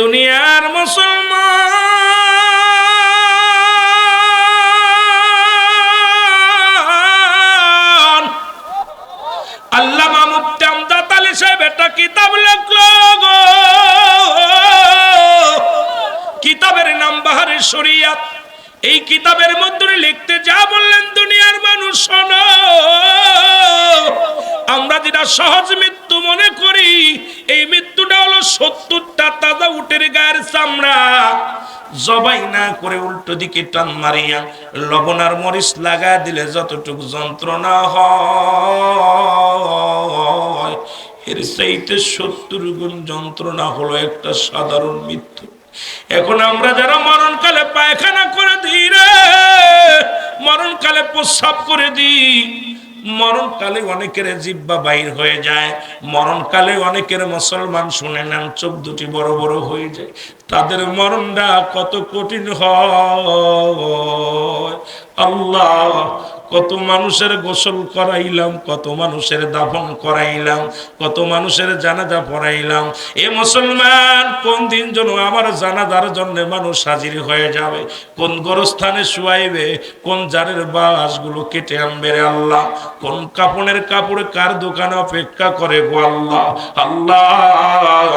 দুনিয়ার মুসলমান। আল্লাহ মুফতি আমদাদ সাহেব, একটা কিতাব লেখলো কিতাবের নাম বাহারের শরিয়াত। এই কিতাবের মধ্যে লিখতে যা বললেন, দুনিয়ার মানুষ শোনো। আমরা যেটা সহজ মৃত্যু মনে করি, এই মৃত্যুটা হলো চামড়া জবাই না করে উল্টো দিকে টান মারিয়া লবণ আর মরিচ লাগা দিলে যতটুকু যন্ত্রণা হয়, এর চাইতে সত্তর গুণ যন্ত্রণা হলো একটা সাধারণ মৃত্যু। এখন আমরা যারা মরণকালে পায়খানা করে দিই রে, মরণকালে প্রস্রাব করে দিই মরণকালে অনেকের জিব্বা বাইর হয়ে যায়। মরণকালে অনেকের মুসলমান শুনে নেন, চোখ দুটি বড় বড় হয়ে যায়। তাদের মরণটা কত কঠিন হয়। আল্লাহ কত মানুষের গোসল করাইলাম, কত মানুষের দাফন করাইলাম, কত মানুষের জানাজা পড়াইলাম। এ মুসলমান, কোন দিন যেন আমার জানাজার জন্য মানুষ হাজির হয়ে যাবে? কোন গোরস্থানে শুয়াইবে? কোন জারের বাসগুলো কেটে আনবে আল্লাহ? কোন কাপড়ের কাপড় কার দোকানে অপেক্ষা করে গো আল্লাহ? আল্লাহ,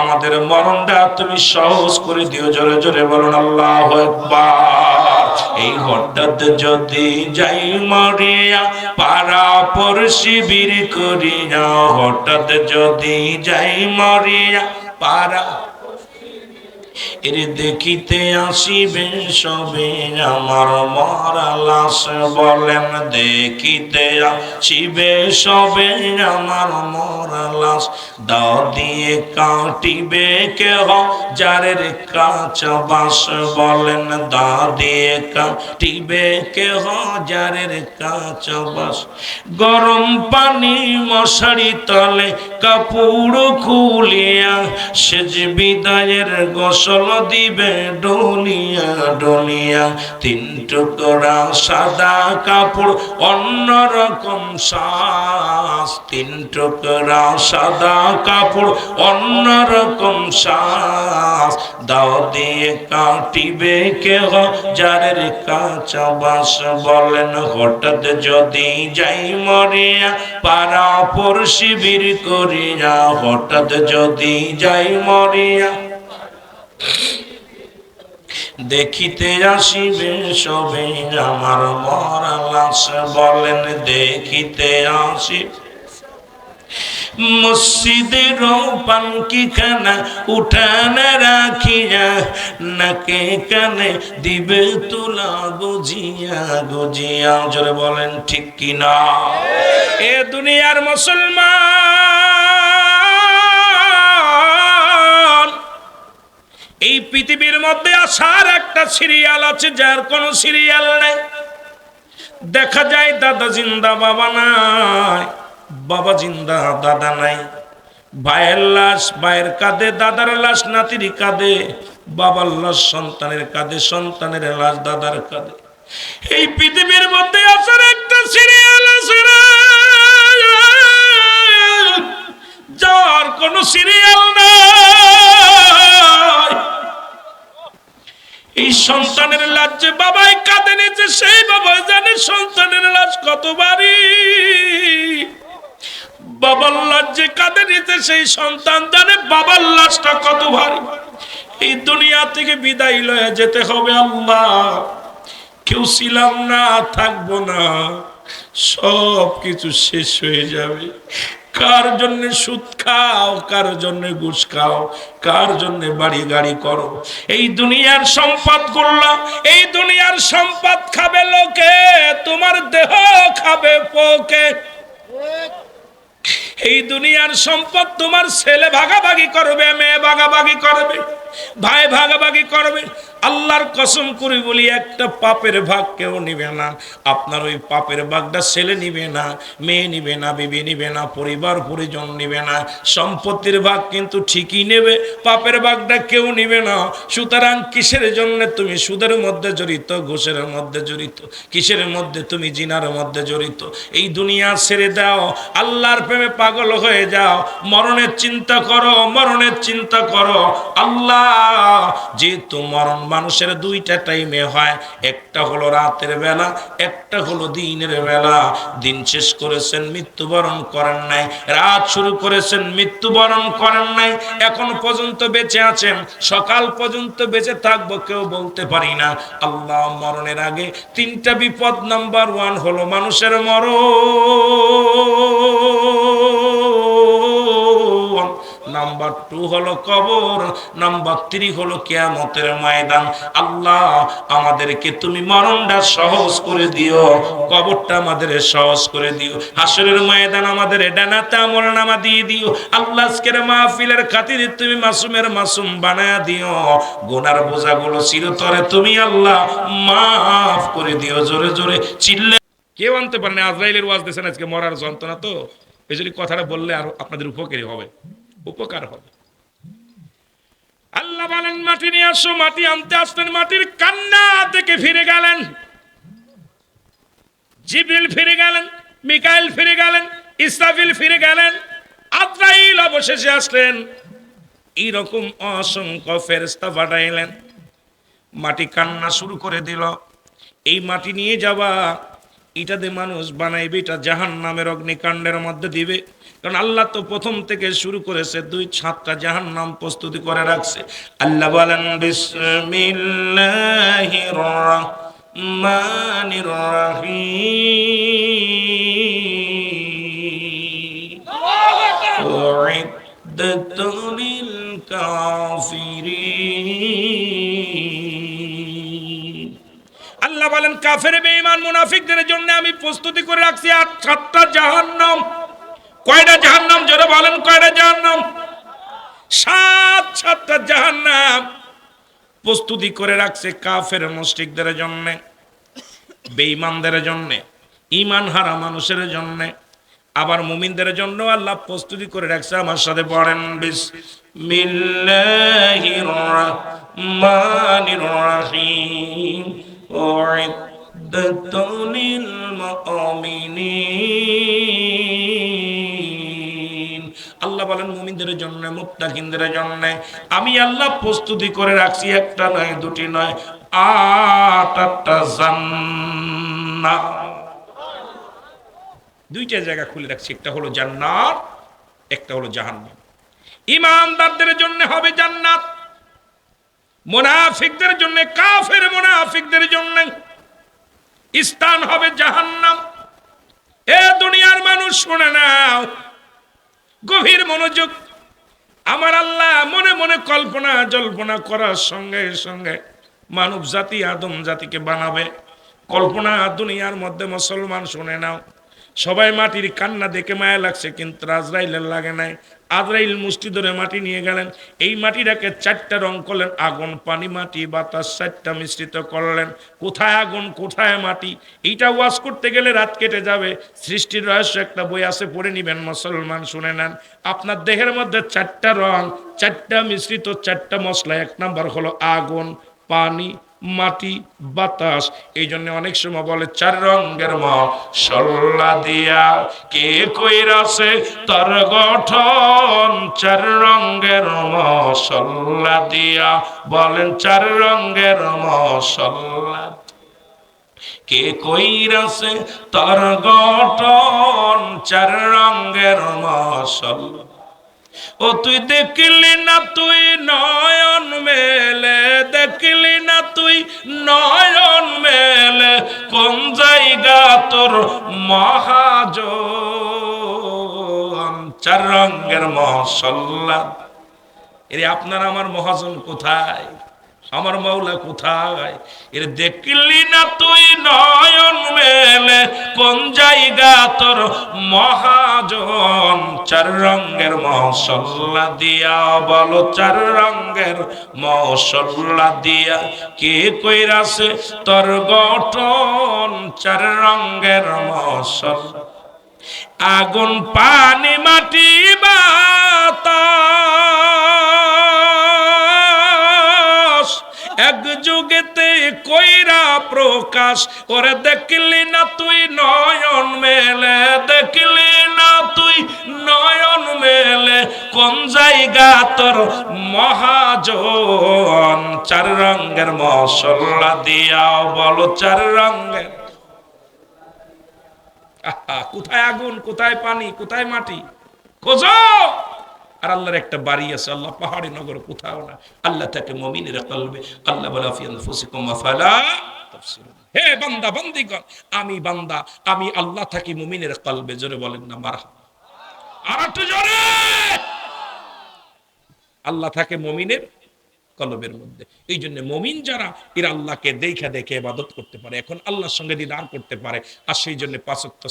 আমাদের মরণটা তুমি সহজ করে দিও, জোরে জোরে বলুন আল্লাহ এই হঠাৎ যদি যাই মরিয়া পাড়া পর শিবির করিয়া হঠাৎ যদি যাই মরিয়া পাড়া এর দেখিতে আসিবে সবে আমার মরা লাশ বলেন, দেখিতে আসিবে সবে আমার মরা লাশ দাও দিয়ে কাটিবে কেহ যারের কাঁচা বাস বলেন দা দিয়ে কাটিবে কেহ যারের কাঁচা বাস। গরম পানি মশারি তলে কাপড় খুলিয়া সেজ বিদায়ের গোসল দিবে ডলিয়া ডলিয়া তিন টুকরা সাদা কাপড় অন্যরকম শ্বাস তিন টুকরা সাদা কাপড় অন্যরকম শ্বাস দাও দিয়ে কাটিবে কেহ, যারের কাঁচা বাস বলেন, হঠাৎ যদি যাই মরিয়া, পাড়া পর শিবির করিয়া, হঠাৎ যদি যাই মরিয়া দেখিতে আসিবে সবে আমার মরা লাশ বলেন দেখিতে আসিবে। মসজিদের পানকি খানা উঠানে রাখিয়া, নাকে কানে দিবে তুলা গুজিয়া গুজিয়া, জোরে বলেন ঠিক কিনা? এ দুনিয়ার মুসলমান এই পৃথিবীর মধ্যে আসার একটা সিরিয়াল আছে, যার কোনো সিরিয়াল নেই। দেখা যায় দাদা জিন্দা, বাবা নাই। বাবা জিন্দা, দাদা নাই। ভাইয়ের লাশ, ভাইয়ের কাঁধে, দাদার লাশ, নাতির কাঁধে, বাবার লাশ, সন্তানের কাঁধে, সন্তানের লাশ, দাদার কাঁধে। এই পৃথিবীর মধ্যে আসার একটা সিরিয়াল আছে রে। সন্তানের লাশ যে বাবাই কাঁদে নিয়েছে সেই বাবাই জানে সন্তানের লাশ কত বাড়ি বাবার লাশ যে কাঁদে নিতে সেই সন্তান জানে বাবার লাশটা কত ভারী এই দুনিয়া থেকে বিদায় লয়ে যেতে হবে আল্লাহ। কেউ ছিলাম না, থাকব না সব কিছু শেষ হয়ে যাবে। কার জন্য সুদ খাও, কার জন্য ঘুষ খাও, কার জন্য বাড়ি গাড়ি করো? এই দুনিয়ার সম্পদ করল এই দুনিয়ার সম্পদ খাবে লোকে, তোমার দেহ খাবে পোকে। এই দুনিয়ার সম্পদ তোমার ছেলে ভাগাভাগি করবে, মেয়ে ভাগাভাগি করবে, ভাই ভাগাভাগি করবে। আল্লাহর কসম করে বলি, একটা পাপের ভাগ কেউ নিবে না। আপনার ওই পাপের ভাগটা ছেলে নিবে না, মেয়ে নিবে না, বিবি নিবে না, পরিবার, পরিজন নিবে না। সম্পত্তির ভাগ কিন্তু ঠিকই নেবে, পাপের ভাগটা কেউ নিবে না। সুতরাং কিসের জন্য তুমি সুদের মধ্যে জড়িত, ঘুষের মধ্যে জড়িত? কিসের মধ্যে তুমি জিনার মধ্যে জড়িত? এই দুনিয়া ছেড়ে দাও। আল্লাহর প্রেমে পাগল হয়ে যাও। মরণের চিন্তা করো, মরণের চিন্তা করো। আল্লাহ, যেহেতু মরণ মানুষের দুইটা টাইমে হয়, একটা হলো রাতের বেলা, একটা হলো দিনের বেলা। দিন শেষ করেছেন, মৃত্যুবরণ করেন নাই। রাত শুরু করেছেন, মৃত্যুবরণ করেন নাই। এখন পর্যন্ত বেঁচে আছেন, সকাল পর্যন্ত বেঁচে থাকব কেউ বলতে পারি না। আল্লাহ মরণের আগে তিনটা বিপদ নাম্বার ওয়ান হলো মানুষের মরণ। নাম্বার টু হলো কবর, নাম্বার থ্রি হলো কেয়ামতের ময়দান। আল্লাহ আমাদেরকে তুমি মরণটা সহজ করে দিও, কবরটা আমাদের সহজ করে দিও। হাসরের ময়দান আমাদের ডানাতে আমল নামা দিয়ে দিও। আল্লাহ আজকের মাহফিলের খাতিরে তুমি মাসুমের মাসুম বানায়া দিও। গোনার বোঝাগুলো চিরতরে তুমি আল্লাহ মাফ করে দিও। জোরে জোরে চিল্লে। কেউ আনতে পারেনি আজরাইলের ওয়াজ দিয়েছেন আজকে মরার যন্ত্রণা তো। এই জন্য কথাটা বললে আর আপনাদের উপকারী হবে। উপকার হবে। আল্লাহ বলেন, মাটি নিয়ে আসো, মাটি আনতে আসতেন, মাটির কান্না থেকে ফিরে গেলেন। জিবরিল ফিরে গেলেন, মিকাইল ফিরে গেলেন, ইসরাফিল ফিরে গেলেন আদ্রাইল অবশেষে আসলেন। এইরকম অসংখ্য ফেরেস্তা পাঠাইলেন। মাটি কান্না শুরু করে দিল। এই মাটি নিয়ে যাবা এটাতে মানুষ বানাইবে এটা জাহান নামের অগ্নিকাণ্ডের মধ্যে দিবে। কারণ আল্লাহ তো প্রথম থেকে শুরু করেছে দুই ছাদটা জাহান নাম প্রস্তুতি করে রাখছে। আল্লাহ বলেন বিসমিল্লাহির রহমানির বলেন, কাফের বেঈমান মুনাফিকদের জন্য আমি প্রস্তুতি করে রাখছি আর সাতটা জাহান্নাম। কয়টা জাহান্নাম? জোরে বলেন, কয়টা জাহান্নাম? সাত, সাতটা জাহান্নাম প্রস্তুতি করে রাখছে কাফের মুশরিকদের জন্য, বেঈমানদের জন্য, ঈমান হারা মানুষের জন্য, আবার মুমিনদের জন্য আল্লাহ প্রস্তুতি করে রাখছে। আমার সাথে পড়েন, বিসমিল্লাহির রহমানির রহিম। أعدت للمؤمنين আল্লাহ বলেন মুমিনদের জন্য মুত্তাকিনদের জন্য আমি আল্লাহ প্রস্তুতি করে রাখছি একটা নয় দুটি নয় আট আটটা জান্নাত দুইটা জায়গা খুলে রাখছি একটা হলো জান্নাত একটা হলো জাহান্নাম ইমানদারদের জন্য হবে জান্নাত মোনাফিকদের জন্য, কাফের মোনাফিকদের জন্য। স্থান হবে জাহান্নাম। এ দুনিয়ার মানুষ, শুনে নাও। গভীর মনোযোগ। আমার আল্লাহ মনে মনে কল্পনা জল্পনা করার সঙ্গে সঙ্গে মানব জাতি, আদম জাতিকে বানাবে। কল্পনা দুনিয়ার মধ্যে মুসলমান, শুনে নাও। সবাই মাটির কান্না দেখে মায়া লাগছে, কিন্তু আজরাইলের লাগে নাই। আজরাইল মুষ্টি ধরে মাটি নিয়ে গেলেন। এই মাটিটাকে চারটা রং করলেন। আগুন, পানি, মাটি, বাতাস চারটা মিশ্রিত করলেন। কোথায় আগুন, কোথায় মাটি? এইটা ওয়াশ করতে গেলে রাত কেটে যাবে। সৃষ্টির রহস্য একটা বই আছে, পড়ে নিবেন, মুসলমান শুনে নেন। আপনার দেহের মধ্যে চারটা রং, চারটা মিশ্রিত, চারটা মশলা, এক নাম্বার হলো আগুন, পানি মাটি, বাতাস এই জন্য অনেক সময় বলে চার রঙের মশলা দিয়া কে কইরাছে তার গঠন? চার রঙের মশলা দিয়া। বলেন চার রঙের মশলা কে কইরাছে তার গঠন? চার রঙের মশলা ও, তুই দেখলি না তুই নয়ন মেলে, দেখলি না তুই নয়ন মেলে, কোন জায়গা তোর মহাজ চার রঙের মহসল্লা। এর, আপনার আমার মহাজন কোথায়? আমার মাওলা কোথায়? এর দেখলি না তুই নয়ন মেলে, কোন জায়গা তোর মহাজন? চার রঙের মশল্লা দিয়া বলো, চার রঙের মশল্লা দিয়া। কে কইরাছে তোর গঠন? চার রঙের মশল্লা আগুন, পানি, মাটি, বাতাস। এক যুগেতে কইরা প্রকাশ ওরে দেখলি না তুই নয়ন মেলে, দেখলি না তুই নয়ন মেলে, কোন জায়গা তোর মহাজন? চার রঙের মশলা দিয়াও বলো চার রঙের। কোথায় আগুন, কোথায় পানি, কোথায় মাটি? খোঁজো! আর আল্লাহর একটা বাড়ি আছে, আল্লাহ পাহাড়ি নগর কোথাও না। আল্লাহ তাকে মমিনের কলবে। আল্লাহ বলা হে বান্দা আমি বান্দা, আমি আল্লাহ থাকি মুমিনের কলবে। জোরে বলেন না আর একটু জোরে। আল্লাহ থাকে মমিনের কলবের মধ্যে। এই জন্য মমিন যারা, এরা আল্লাহকে দেখে দেখে ইবাদত করতে পারে। এখন আল্লাহর সঙ্গে দিদার করতে পারে। আর সেই জন্য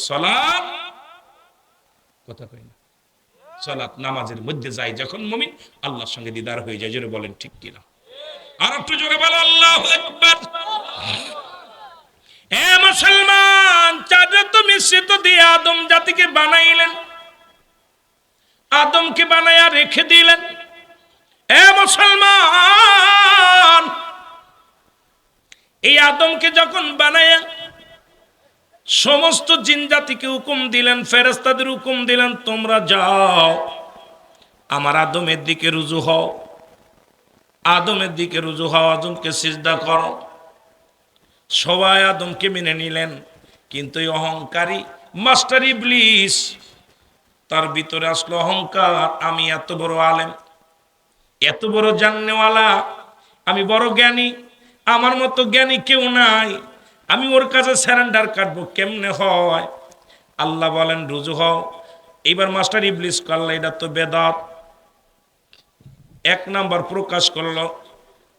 সলাৎ কথা কই না। সলাৎ নামাজের মধ্যে যায় যখন মমিন আল্লাহর সঙ্গে দিদার হয়ে যায়, জোরে বলেন ঠিক কিনা? আর একটু জোরে বলো আল্লাহ মুসলমান, চাঁদে তো মিশ্রিত দিয়ে আদম জাতিকে বানাইলেন। আদমকে বানাইয়া রেখে দিলেন। এ মুসলমান, এই আদমকে যখন বানায়া সমস্ত জিনজাতিকে হুকুম দিলেন ফেরেস্তাদের হুকুম দিলেন, তোমরা যাও। আমার আদমের দিকে রুজু হও। আদমের দিকে রুজু হও, আদমকে সিজদা করো। সবাই আদমকে মেনে নিলেন, কিন্তু এই অহংকারী মাস্টার ইবলিস, তার ভিতরে আসলো অহংকার, আমি এত বড় আলেম, এত বড় জাননেওয়ালা, আমি বড় জ্ঞানী, আমার মতো জ্ঞানী কেউ নাই। আমি ওর কাছে স্যারেন্ডার কাটবো, কেমনে হয়? আল্লাহ বলেন, রুজু হও। এইবার মাস্টার ইবলিস করল, এটা তো বেদাত। এক নাম্বার প্রকাশ করল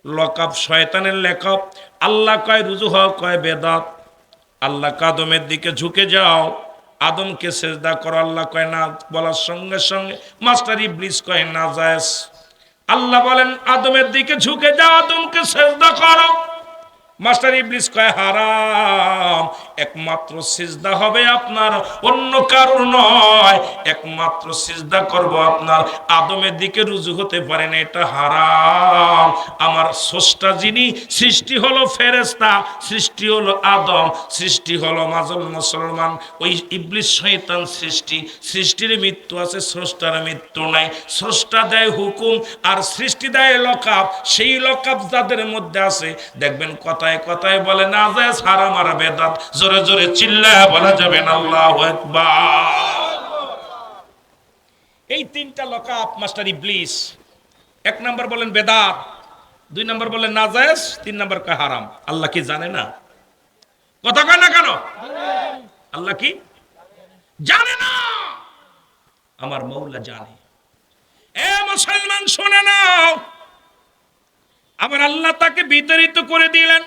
লকআপ শয়তানের লেখক। আল্লাহ কয়, রুজু হও, কয় বেদাত। আল্লাহ কাদমের দিকে ঝুঁকে যাও, আদমকে সেজদা করো। আল্লাহ কয়, না, বলার সঙ্গে সঙ্গে মাস্টার ইবলিস কয় না জায়েজ আল্লাহ বলেন, আদমের দিকে ঝুঁকে যাও, আদমকে সেজদা করো। মাস্টার ইবলিস কয়, হারাম, একমাত্র সিজদা হবে আপনার, অন্য কারোর নয়। একমাত্র সিজদা করব আপনার। আদমের দিকে রুজু হতে পারে না, এটা হারাম। আমার স্রষ্টা যিনি, সৃষ্টি হলো ফেরেস্তা সৃষ্টি হলো আদম, সৃষ্টি হলো মাজল মুসলমান। ওই ইবলিস শয়তান সৃষ্টি, সৃষ্টির মৃত্যু আছে, স্রষ্টার মৃত্যু নাই। স্রষ্টা দেয় হুকুম, আর সৃষ্টি দেয় লকাপ। সেই লকাপ যাদের মধ্যে আছে, দেখবেন কথায় কথায় বলে, না যায় সারা মারা বেদাত। জোরে জোরে চিল্লা বলা যাবে না, আল্লাহ এই তিনটা লকাপ, মাস্টার ইবলিস, এক নাম্বার বলেন বেদাত, দুই নাম্বার বলেন নাজায়েজ, তিন নাম্বার কয় হারাম। আল্লাহ কি জানে না? কথা কয় না কেন? আল্লাহ কি জানে না? আমার মৌলা জানে। এ মুসলমান, শুনে নাও। আবার আল্লাহ তাকে বিতাড়িত করে দিলেন।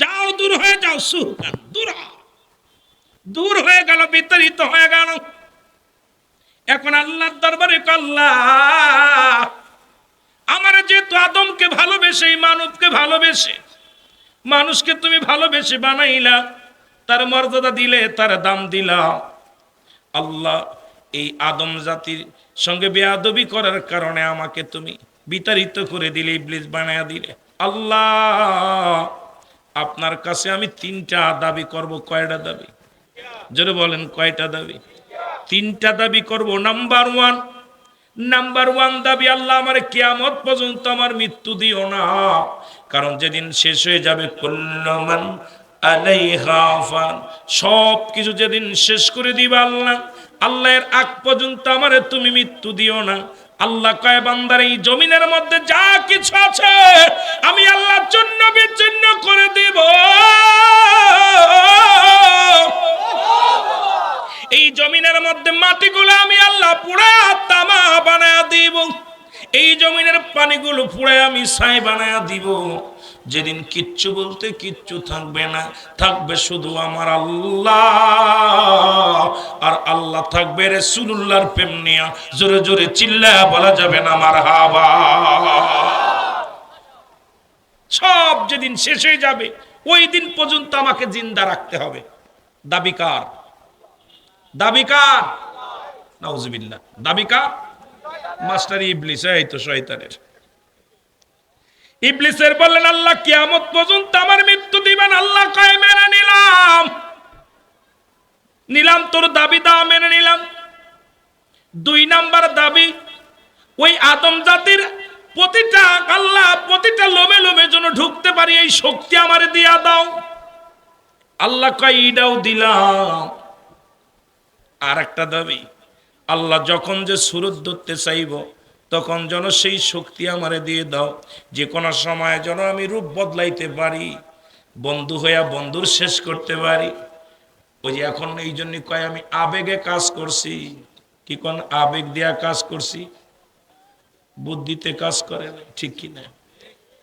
যাও, দূর হয়ে যাও সুরকান দূর দূর হয়ে গেল, বিতাড়িত হয়ে গেল। এখন আল্লাহর দরবারে আল্লাহ, আমার যেহেতু আদমকে ভালোবেসে মানবকে ভালোবেসে, মানুষকে তুমি ভালোবেসে বানাইলা, তার মর্যাদা দিলে, তার দাম দিলা। আল্লাহ, এই আদম জাতির সঙ্গে বেয়াদবি করার কারণে আমাকে তুমি বিতাড়িত করে দিলে, ইবলিস বানায়া দিলে। আল্লাহ আপনার কাছে আমি তিনটা দাবি করব, কয়টা দাবি? যদি বলেন, কয়টা দাবি? তিনটা দাবি করব নাম্বার ওয়ান নাম্বার ওয়ান দাবি, আল্লাহ আমার কেয়ামত পর্যন্ত আমার মৃত্যু দিও না। কারণ যেদিন শেষ হয়ে যাবে কুল্লমান আলাইহা ফান সব কিছু যেদিন শেষ করে দিবা আল্লাহ, আল্লাহর আগ পর্যন্ত আমারে তুমি মৃত্যু দিও না। আল্লাহ কয়, বান্দার এই জমিনের মধ্যে যা কিছু আছে, আমি আল্লাহর জন্য বিচ্ছিন্ন করে দিব। এই জমিনের মধ্যে মাটিগুলো আমি আল্লাহ পুরা তামা বানায় দিব। এই জমিনের পানিগুলো পুরে আমি ছাই বানায় দিব। যেদিন কিচ্ছু বলতে কিচ্ছু থাকবে না, থাকবে শুধু আমার আল্লাহ। আর আল্লাহ থাকবে রেসুল্লাহর প্রেম নিয়া। জোরে জোরে চিল্লা বলা যাবে না আমার হাবা। সব যেদিন শেষ হয়ে যাবে, ওই দিন পর্যন্ত আমাকে জিন্দা রাখতে হবে। দাবিকার দাবিকার নাউজুবিল্লাহ। দাবিকার মাস্টার ইবলিস, এই তো শয়তানের। ইবলিসের বললেন, আল্লাহ কিয়ামত পর্যন্ত আমার মৃত্যু দিবেন, আল্লাহ কয়, মেনে নিলাম। নিলাম তোর দাবি দা মেনে নিলাম। দুই নাম্বার দাবি, ওই আদম জাতির প্রতিটা আল্লাহ প্রতিটা লোমে লোমে জন্য ঢুকতে পারি, এই শক্তি আমারে দিয়া দাও। আল্লাহ কয়, ইডাও দিলাম। আর একটা দাবি, আল্লাহ যখন যে সুরত ধরতে চাইব তখন যেন সেই শক্তি আমারে দিয়ে দাও। যে কোনো সময় যেন আমি রূপ বদলাইতে পারি, বন্ধু হইয়া বন্ধুর শেষ করতে পারি। ওই যে এখন এই জন্য কয়, আমি আবেগে কাজ করছি। কি কোন আবেগ দিয়া কাজ করছি? বুদ্ধিতে কাজ করে না, ঠিক কি না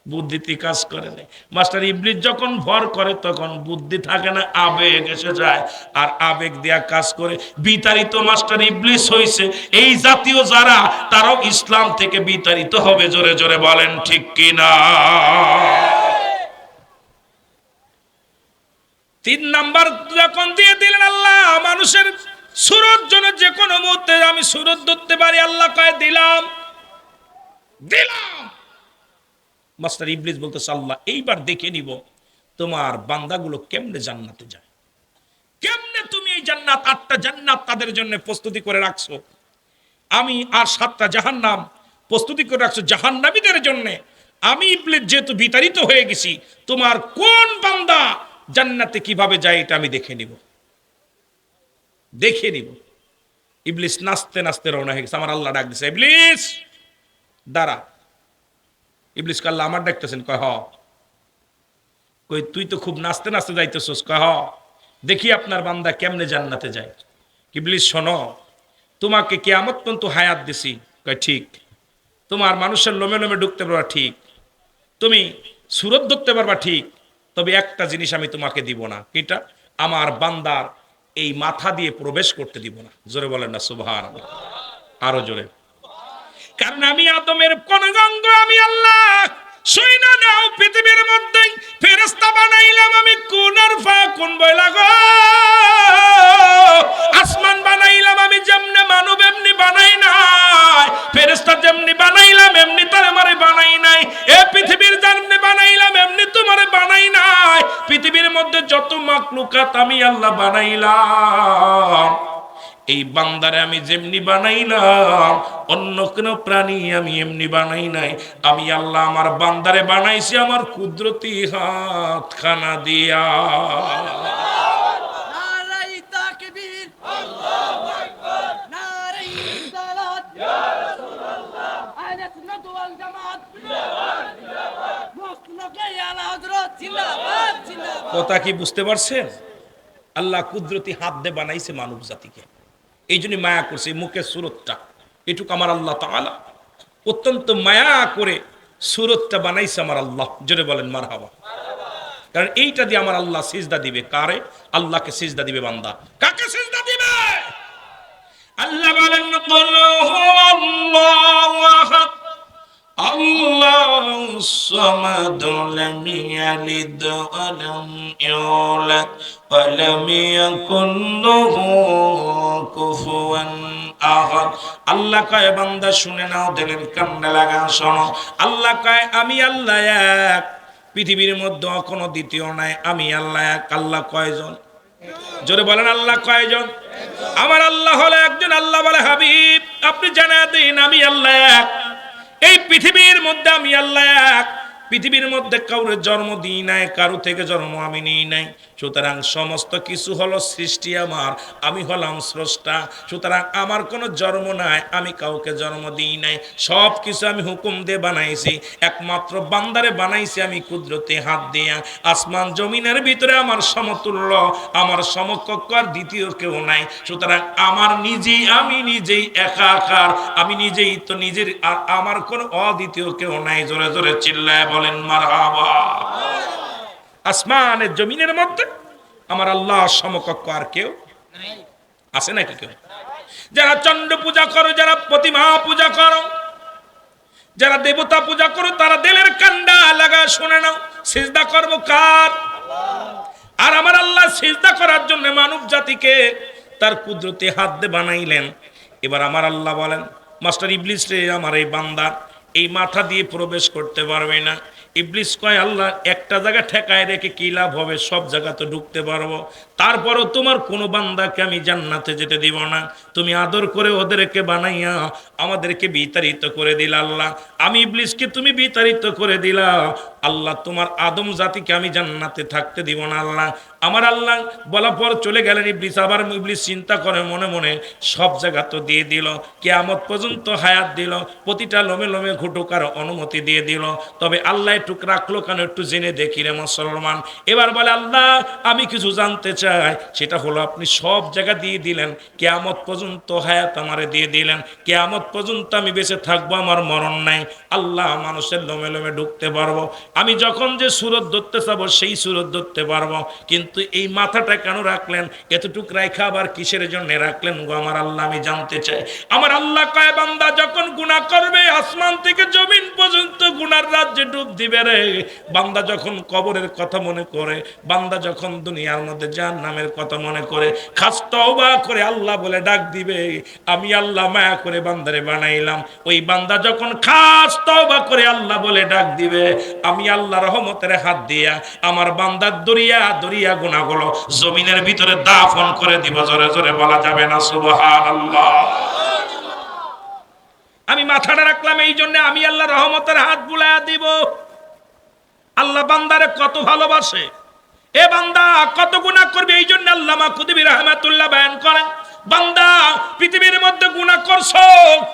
বুদ্ধিতে কাজ করে নাই। মাস্টার ইবলিস যখন ভর করে, তখন বুদ্ধি থাকে না, আবেগ এসে যায়। আর আবেগ দেয়া কাজ করে। বিতাড়িত মাস্টার ইবলিস হইছে। এই জাতীয় যারা, তারাও ইসলাম থেকে বিতাড়িত হবে, জোরে জোরে বলেন ঠিক কি না তিন নাম্বার যখন দিয়ে দিলেন আল্লাহ, মানুষের সুরত জন্য যে কোনো মুহূর্তে আমি সুরত ধরতে পারি, আল্লাহ কয়, দিলাম। দিলাম। মাস্টার ইবলিস বলতে আল্লাহ, এইবার দেখে নিব তোমার বান্দাগুলো কেমনে জান্নাতে যায়। কেমনে তুমি এই জান্নাত, আটটা জান্নাত তাদের জন্য প্রস্তুতি করে রাখছো। আমি আর সাতটা জাহান্নাম প্রস্তুতি করে রাখছো জাহান্নামীদের জন্য। আমি ইবলিস যেহেতু বিতাড়িত হয়ে গেছি, তোমার কোন বান্দা জান্নাতে কীভাবে যায় এটা আমি দেখে নিব। দেখে নিব। ইবলিস নাচতে নাচতে রওনা হয়ে গেছে। আমার আল্লাহ ডাক দিছে, ইবলিস, দাঁড়া। ইবলিস কাল্লা আমার ডাকতেছেন, কয় হ। কই তুই তো খুব নাচতে নাচতে যাইতেছস, কয় হ। দেখি আপনার বান্দা কেমনে জান্নাতে যায়। ইবলিস, শোনো, তোমাকে কেয়ামত পর্যন্ত হায়াত দিছি। কয়, ঠিক। তোমার মানুষের লোমে লোমে ঢুকতে পারবা ঠিক। তুমি সুরত ধরতে পারবা ঠিক। তবে একটা জিনিস আমি তোমাকে দিব না, কিটা? আমার বান্দার এই মাথা দিয়ে প্রবেশ করতে দিব না। জোরে বলেন না সুভার আরও জোরে। কারণ আমি আদমের কোন গঙ্গ আমি আল্লাহ নাও পৃথিবীর মধ্যে। ফেরেস্তা বানাইলাম আমি ফা কোন আসমান বানাইলাম আমি এমনি বানাই নাই। যেমনি বানাইলাম বানাই নাই। এ পৃথিবীর বানাইলাম, এমনি বানাই নাই। পৃথিবীর মধ্যে যত মাকলুকাত আমি আল্লাহ বানাইলাম। এই বান্দারে আমি যেমনি বানাইলাম অন্য কোন প্রাণী আমি এমনি বানাই নাই। আমি আল্লাহ আমার বান্দারে বানাইছি আমার কুদরতি হাত খানা দিয়া কথা কি বুঝতে পারছেন? আল্লাহ কুদরতি হাত দিয়ে বানাইছে মানব জাতিকে এই জন্য মায়া করছে মুখের সুরতটা। এটুকু আমার আল্লাহ তালা অত্যন্ত মায়া করে সুরতটা বানাইছে আমার আল্লাহ। জোরে বলেন মার হাবা কারণ এইটা দিয়ে আমার আল্লাহ সিজদা দিবে। কারে? আল্লাহকে সিজদা দিবে বান্দা। কাকে সিজদা দিবে? আল্লাহ বলেন, আল্লাহ الله الصمد لم يلد ولم يولد ولم يكن له كفوا আহাদ আল্লাহ কয় বান্দা শুনে নাও দিলেন কান্না লাগা শোনো আল্লাহ কয় আমি আল্লাহ এক পৃথিবীর মধ্যে কোনো দ্বিতীয় নাই আমি আল্লাহ এক আল্লাহ কয়জন জোরে বলেন আল্লাহ কয়জন আমার আল্লাহ হলো একজন আল্লাহ বলে হাবিব আপনি জানা দিন আমি আল্লাহ এক এই পৃথিবীর মধ্যে আমি আল্লাহ এক। পৃথিবীর মধ্যে কাউরে জন্ম দিই নাই, কারও থেকে জন্ম আমি নিই নাই। সুতরাং সমস্ত কিছু হলো সৃষ্টি আমার, আমি হলাম স্রষ্টা, সুতরাং আমার কোনো জন্ম নাই, আমি কাউকে জন্ম দিই নাই সব কিছু আমি হুকুম দিয়ে বানাইছি, একমাত্র বান্দারে বানাইছি আমি কুদরতে হাত দিয়া, আসমান জমিনের ভিতরে আমার সমতুল্য, আমার সমকক্ষ আর দ্বিতীয় কেউ নাই, সুতরাং আমার নিজেই, আমি নিজেই একাকার, আমি নিজেই তো নিজের, আর আমার কোনো অদ্বিতীয় কেউ নাই, জোরে জোরে চিল্লায় বলেন, মারহাবা। আসমানের জমিনের মধ্যে আমার আল্লাহ সমকক্ষ আর কেউ আছে নাকি কেউ? যারা চন্ড পূজা করো, যারা প্রতিমা পূজা করো, যারা দেবতা পূজা করো, তারা দেলের কান্ডা লাগা শুনে নাও, সিজদা করব কার? আর আমার আল্লাহ সিজদা করার জন্য মানব জাতিকে তার কুদরতে হাত দিয়ে বানাইলেন। এবার আমার আল্লাহ বলেন, মাস্টার ইবলিস রে, আমার এই বান্দা, এই মাথা দিয়ে প্রবেশ করতে পারবে না। ইবলিস কয়, আল্লাহ একটা জায়গা ঠেকায় রেখে কি লাভ হবে? সব জায়গা তো ঢুকতে পারব। তারপরও তোমার কোনো বান্দাকে আমি জান্নাতে যেতে দিব না। তুমি আদর করে ওদেরকে বানাইয়া আমাদেরকে বিতাড়িত করে দিলা আল্লাহ। আমি ইবলিসকে তুমি বিতাড়িত করে দিলা। আল্লাহ তোমার আদম জাতিকে আমি জান্নাতে থাকতে দিব না আল্লাহ। আমার আল্লাহ বলা পর চলে গেলেন ইবলিস। আবার ইবলিস চিন্তা করে মনে মনে সব জায়গা তো দিয়ে দিল। কেয়ামত পর্যন্ত হায়াত দিল। প্রতিটা লোমে লোমে ঘুটুকার অনুমতি দিয়ে দিল। তবে আল্লাহ একটু রাখল কেন একটু জেনে দেখি রে মুসলমান। এবার বলে, আল্লাহ, আমি কিছু জানতে চাই। সেটা হলো আপনি সব জায়গা দিয়ে দিলেন, কেয়ামত পর্যন্ত হায়াত আমারে দিয়ে দিলেন, কেয়ামত পর্যন্ত আমি বেঁচে থাকব, আমার মরণ নাই। আল্লাহ মানুষের লোমে লোমে ঢুকতে পারব। আমি যখন যে সুরত ধরতে চাবো, সেই সুরত ধরতে পারব। কিন্তু এই মাথাটা কেন রাখলেন? এতটুক রাখা আবার কিসের জন্য রাখলেন গো? আমার আল্লাহ, আমি জানতে চাই। আমার আল্লাহ কয়, বান্দা, যখন গুনাহ করবে, আসমান থেকে জমিন পর্যন্ত গুনার রাজ্যে ডুব দিবে রে। বান্দা যখন কবরের কথা মনে করে, বান্দা যখন দুনিয়ার মধ্যে যার নামের কথা মনে করে খাস তওবা করে আল্লাহ বলে ডাক দিবে। আমি আল্লাহ মায়া করে বান্দারে বানাইলাম। ওই বান্দা যখন খাস তওবা করে আল্লাহ বলে ডাক দিবে, আমি আল্লাহ রহমতের হাত দিয়া আমার বান্দার দরিয়া দরিয়া গুনাহগুলো জমিনের ভিতরে দাফন করে দিব। জোরে জোরে বলা যাবে না, সুবহানাল্লাহ। আমি মাথাটা রাখলাম, এই জন্য আমি আল্লাহ রহমতের হাত বুলাইয়া দিব। আল্লাহ বান্দারে কত ভালোবাসে। এ বান্দা কত গুণা করবে? এই জন্য আল্লামা মাকুদিবি রহমাতুল্লাহ বয়ান করেন বান্দা, পৃথিবীর মধ্যে গুণা করছ,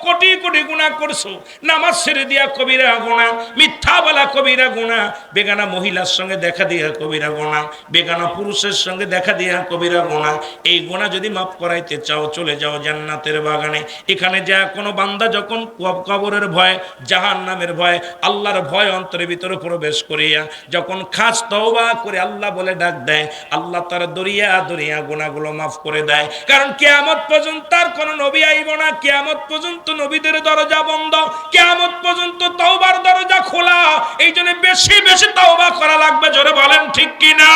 কোটি কোটি গুণা করছ। নামাজ ছেড়ে দিয়া কবিরা গুণা মিথ্যা বলা কবিরা গুণা বেগানা মহিলার সঙ্গে দেখা দিয়া কবিরা গুণা বেগানা পুরুষের সঙ্গে দেখা দিয়া কবিরা গুণা এই গুণা যদি মাফ করাইতে চাও, চলে যাও জান্নাতের বাগানে। এখানে যা কোনো বান্দা যখন কব- কবরের ভয় জাহান নামের ভয়, আল্লাহর ভয় অন্তরের ভিতরে প্রবেশ করিয়া, যখন খাস তওবা করে আল্লাহ বলে ডাক দেয়, আল্লাহ তার দরিয়া দরিয়া গুণাগুলো মাফ করে দেয়। কারণ কেয়ামত পর্যন্ত আর কোন নবী আইব না। কেয়ামত পর্যন্ত নবীদের দরজা বন্ধ। কেয়ামত পর্যন্ত তওবার দরজা খোলা। এই জন্য বেশি বেশি তওবা করা লাগবে, জোরে বলেন ঠিক কিনা?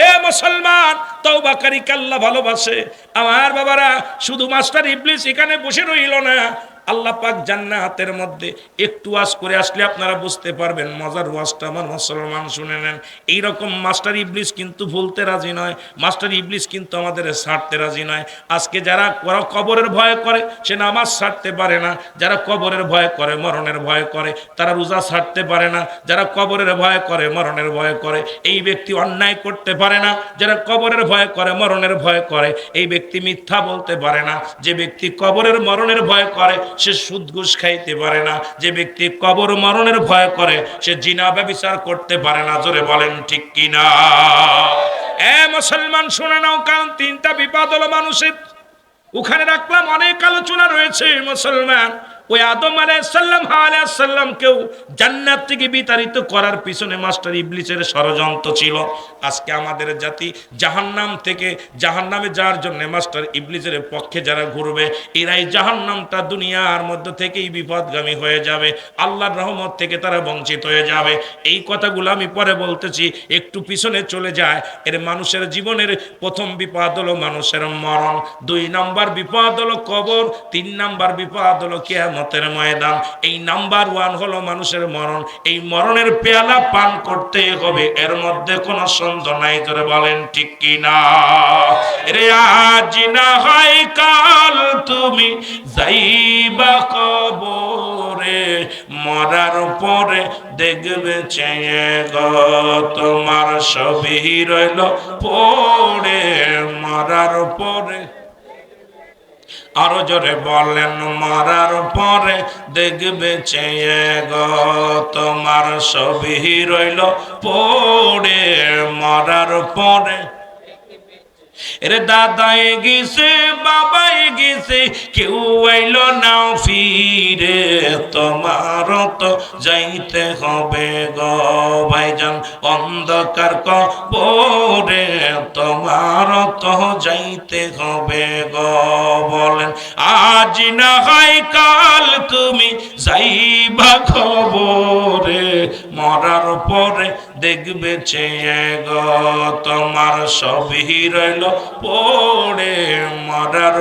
হে মুসলমান তওবাকারীকে আল্লাহ ভালোবাসে? আমার বাবারা, শুধু মাস্টার ইবলিস এখানে বসে রইল না। আল্লাহ পাক জান্নাতের মধ্যে একটু ওয়াজ করে আসলে আপনারা বুঝতে পারবেন, মজার ওয়াজটা আমার মুসলমান শুনে নেন। এইরকম মাস্টার ইবলিস কিন্তু ভুলতে রাজি নয়, মাস্টার ইবলিস কিন্তু আমাদের ছাড়তে রাজি নয়। আজকে যারা কবরের ভয় করে, সে নামাজ ছাড়তে পারে না। যারা কবরের ভয় করে, মরণের ভয় করে, তারা রোজা ছাড়তে পারে না। যারা কবরের ভয় করে, মরণের ভয় করে, এই ব্যক্তি অন্যায় করতে পারে না। যারা কবরের ভয় করে, মরণের ভয় করে, এই ব্যক্তি মিথ্যা বলতে পারে না। যে ব্যক্তি কবরের, মরণের ভয় করে সে সুদ ঘুষ খাইতে পারে না। যে ব্যক্তি কবর মরণের ভয় করে, সে জিনা ব্যবচার করতে পারে না। জোরে বলেন ঠিক কিনা? এ মুসলমান, শুনে নাও, কারণ তিনটা বিপদ হলো মানুষের। ওখানে রাখলাম, অনেক আলোচনা রয়েছে মুসলমান। ওই আদম আলাইসাল্লাম আলাইসাল্লাম কেউ জান্নাত থেকে বিতাড়িত করার পিছনে মাস্টার ইবলিসের ষড়যন্ত্র ছিল। আজকে আমাদের জাতি জাহান্নাম থেকে জাহান্নামে যাওয়ার জন্য মাস্টার ইবলিসের পক্ষে যারা ঘুরবে, এরাই জাহান্নামটা দুনিয়ার মধ্যে থেকেই বিপদগামী হয়ে যাবে। আল্লাহর রহমত থেকে তারা বঞ্চিত হয়ে যাবে। এই কথাগুলো আমি পরে বলতেছি, একটু পিছনে চলে যায়। এর মানুষের জীবনের প্রথম বিপদ হলো মানুষের মরণ। দুই নাম্বার বিপদ হলো কবর, তিন নাম্বার বিপদ হলো কেয়ামতের ময়দান। এই নাম্বার ওয়ান হলো মানুষের মরণ। এই মরণের পেয়ালা পান করতে হবে। এর মধ্যে কোনো সন্দেহ নাই ধরে বলেন ঠিক কি না রে আজ না হয় কাল তুমি যাইবা কবরে, মরার পরে দেখবে চেয়ে গো তোমার ছবি রইল পড়ে। মরার পরে আরও জোরে বলেন মরার পরে দেখবে চেয়ে গো তোমার ছবি রইল পড়ে। মরার পরে এরে দাদাই গেছে, বাবাই গেছে, কেউ আইল না ফিরে। তোমার তো যাইতে হবে গো ভাইজান, অন্ধকার কবরে তোমার তো যাইতে হবে গো বলেন, আজ না হয় কাল তুমি যাইবা খবরে মরার পরে দেখবে চেয়ে গো, তোমার সবই রইল পড়ে, মরার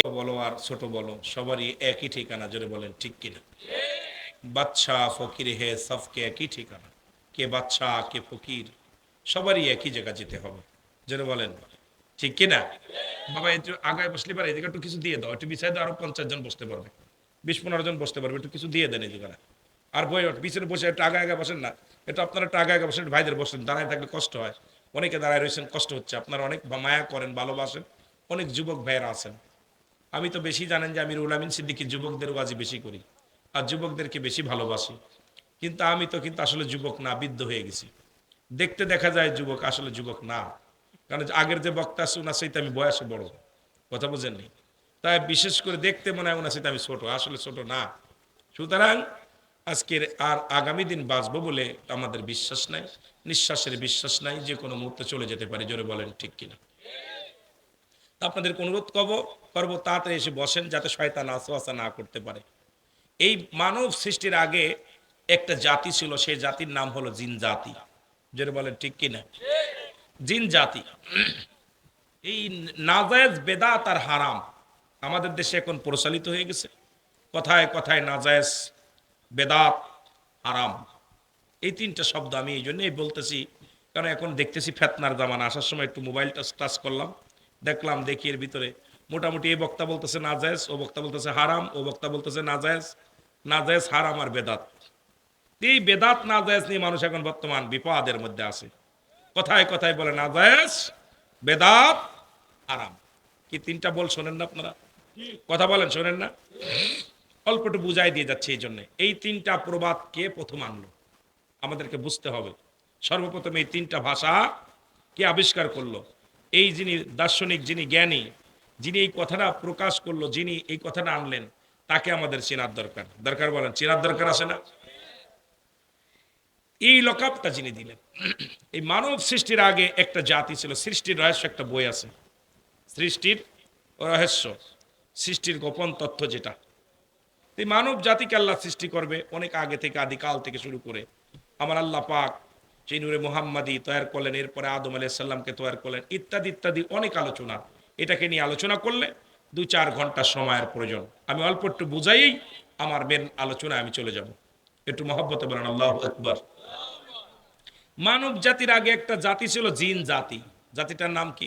এ বলো আর ছোট বলো, সবারই একই ঠিকানা, জোরে বলেন, ঠিক কিনা? বাচ্চা ফকির হে সবকে একই ঠিকানা। কে বাচ্চা কে ফকির, সবারই একই জায়গা যেতে হবে। জোরে বলেন, ঠিক কিনা? বাবা, একটু আগায় বসলে পারে, এদিকে একটু কিছু দিয়ে দাও। একটু বিছাই দাও, আরও পঞ্চাশ জন বসতে পারবে। বিশ পনেরো জন বসতে পারবে, একটু কিছু দিয়ে দেন এদিকে আর বই পিছনে বসে একটু আগে আগে বসেন না। এটা আপনারা একটু আগে আগে বসেন ভাইদের বসেন। দাঁড়ায় থাকলে কষ্ট হয়। অনেকে দাঁড়ায় রয়েছেন, কষ্ট হচ্ছে। আপনারা অনেক মায়া করেন, ভালোবাসেন। অনেক যুবক ভাইয়েরা আছেন। আমি তো বেশি জানেন যে আমি রুলামিন সিদ্দিকি যুবকদের ওয়াজি বেশি করি আর যুবকদেরকে বেশি ভালোবাসি। কিন্তু আমি তো কিন্তু আসলে যুবক না, বৃদ্ধ হয়ে গেছি। দেখতে দেখা যায় যুবক আসলে যুবক না। কারণ আগের যে বক্তা আছে ওনার সাথে আমি বয়সে বড়। কথা বোঝেননি? তাই বিশেষ করে দেখতে মনে হয় ওনার সাথে আমি ছোট। আসলে ছোট না। সুতরাং আজকের আর আগামী দিন বাঁচবো বলে আমাদের বিশ্বাস নাই, নিঃশ্বাসের বিশ্বাস নাই যে কোনো মুহূর্তে চলে যেতে পারে, জোরে বলেন ঠিক কিনা। আপনাদের অনুরোধ করব, করব তাড়াতাড়ি এসে বসেন যাতে শয়তান আসোয়াশা না করতে পারে। এই মানব সৃষ্টির আগে একটা জাতি ছিল সেই জাতির নাম হলো জিন জাতি। যেটা বলেন ঠিক কিনা? জিন জাতি। এই নাজায়েজ বেদাত আর হারাম। আমাদের দেশে এখন প্রচলিত হয়ে গেছে। কথায় কথায় নাজায়েজ বেদাত হারাম। এই তিনটা শব্দ আমি এই জন্যই বলতেছি, কারণ এখন দেখতেছি ফেতনার জামানা। আসার সময় একটু মোবাইলটা টাচ করলাম, দেখলাম দেখি এর ভিতরে মোটামুটি এই বক্তা বলতেছে নাজায়েজ, ও বক্তা বলতেছে হারাম, ও বক্তা বলতেছে নাজায়েজ। নাজায়েজ, হারাম আর বেদাত। এই বেদাত না নাজায়েজ নিয়ে মানুষ এখন বর্তমান বিপদের মধ্যে আছে। কথায় কথায় বলে নাজায়েজ, বেদাত, হারাম। কি তিনটা বল শোনেন না আপনারা? কথা বলেন, শোনেন না? অল্প একটু বুঝাই দিয়ে যাচ্ছে এই জন্য। এই তিনটা প্রবাদ কে প্রথম আনলো? আমাদেরকে বুঝতে হবে। সর্বপ্রথম এই তিনটা ভাষা কে আবিষ্কার করল? এই যিনি দার্শনিক, যিনি জ্ঞানী, যিনি এই কথাটা প্রকাশ করল, যিনি এই কথাটা আনলেন, তাকে আমাদের চেনার দরকার। দরকার বলেন, চেনার দরকার আছে না? এই লকাপটা যিনি দিলেন, এই মানব সৃষ্টির আগে একটা জাতি ছিল, সৃষ্টির রহস্য একটা বই আছে। সৃষ্টির রহস্য, সৃষ্টির গোপন তথ্য যেটা এই মানব জাতিকে আল্লাহ সৃষ্টি করবে অনেক আগে থেকে, আদিকাল থেকে শুরু করে। আমার আল্লাহ পাক সেই নূরে মোহাম্মদি তৈরি করলেন, এরপরে আদম আলাইহিস সাল্লামকে তৈরি করলেন, ইত্যাদি ইত্যাদি অনেক আলোচনা। এটাকে নিয়ে আলোচনা করলে দু চার ঘণ্টা সময়ের প্রয়োজন। আমি অল্প একটু বুঝাইয়েই আমার মেন আলোচনায় আমি চলে যাব। একটু মহব্বতে বলেন, আল্লাহ আকবর। মানব জাতির আগে একটা জাতি ছিল জিন জাতি। জাতিটার নাম কি?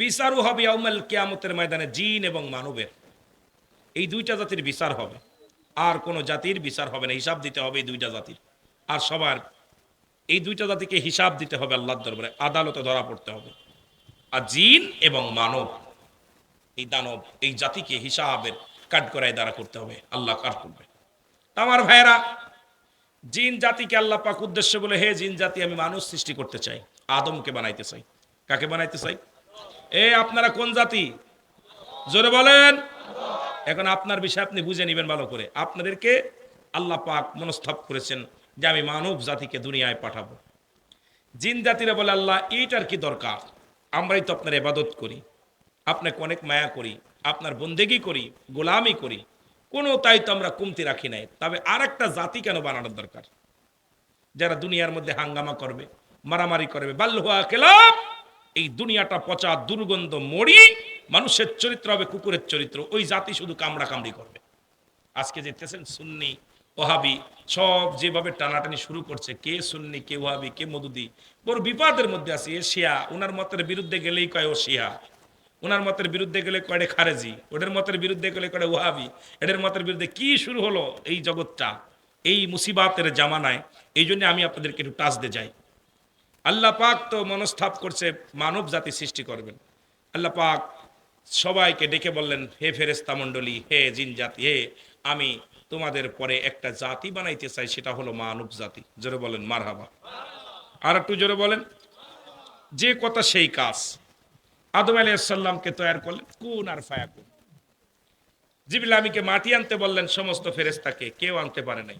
বিচারু হবে কিয়ামতের ময়দানে জিন এবং মানবের। এই দুইটা জাতির বিচার হবে। আর কোনো জাতির বিচার হবে না, হিসাব দিতে হবে এই দুইটা জাতির। আর সবার এই দুইটা জাতিকে হিসাব দিতে হবে আল্লাহর দরবারে, আদালতে ধরা পড়তে হবে। আর জিন এবং মানব, এই দানব, এই জাতিকে হিসাবের কাঠগড়ায় দ্বারা করতে হবে, আল্লাহ কাঠ করবে? আমার ভাইয়েরা, জিন জাতিকে আল্লাহ পাক উদ্দেশ্য বলে, হে জিন জাতি, আমি মানুষ সৃষ্টি করতে চাই, আদমকে বানাইতে চাই। কাকে বানাইতে চাই? এ আপনারা কোন জাতি? জোরে বলেন। এখন আপনার বিষয় আপনি বুঝে নেবেন ভালো করে। আপনাদেরকে আল্লাহ পাক মনস্থপ করেছেন যে আমি মানব জাতিকে দুনিয়ায় পাঠাবো। জিন জাতিরা বলে, আল্লাহ, এইটার কি দরকার? আমরাই তো আপনার এবাদত করি, আপনাকে অনেক মায়া করি, আপনার বন্দেগি করি, গোলামি করি। কোনো তাই তো আমরা কমতি রাখি নাই। তবে আর একটা জাতি কেন বানানোর দরকার? যারা দুনিয়ার মধ্যে হাঙ্গামা করবে, মারামারি করবে। বাল্যুয়া খেলাপ এই দুনিয়াটা পচা দুর্গন্ধ মরি মানুষের চরিত্র হবে কুকুরের চরিত্র। ওই জাতি শুধু কামড়া কামড়ি করবে। আজকে যেতেছেন সুন্নি, ওহাবি, সব যেভাবে টানাটানি শুরু করছে, কে সুন্নি, কে ওহাবি, কে মধুদি বড় বিপদের মধ্যে আছে। এ শিয়া ওনার মতের বিরুদ্ধে গেলেই কয় ও শিয়া। ওনার মতের বিরুদ্ধে গেলে কয়ডে খারেজি। ওদের মতের বিরুদ্ধে গেলে কয়ডে ওহাবি। এদের মতের বিরুদ্ধে কি শুরু হলো এই জগৎটা? এই মুসিবাতের জামানায়। এই জন্য আমি আপনাদেরকে একটু টাচ দিয়ে যাই। আল্লাহ পাক তো মনস্থাপ করছে, মানব জাতি সৃষ্টি করবেন। আল্লাহ পাক সবাইকে ডেকে বললেন, হে ফেরেস্তা মণ্ডলী, হে জিন জাতি, হে, আমি তোমাদের পরে একটা জাতি বানাইতে চাই, সেটা হলো মানব জাতি। জোরে বলেন, মারহাবা। আর একটু জোরে বলেন, যে কথা সেই কাজ। আদম আলাইসাল্লামকে তৈরি করলেন, কোন আর ফায়া কোন জিবিল আমিকে মাটি আনতে বললেন, সমস্ত ফেরেস্তাকে কেউ আনতে পারে নাই।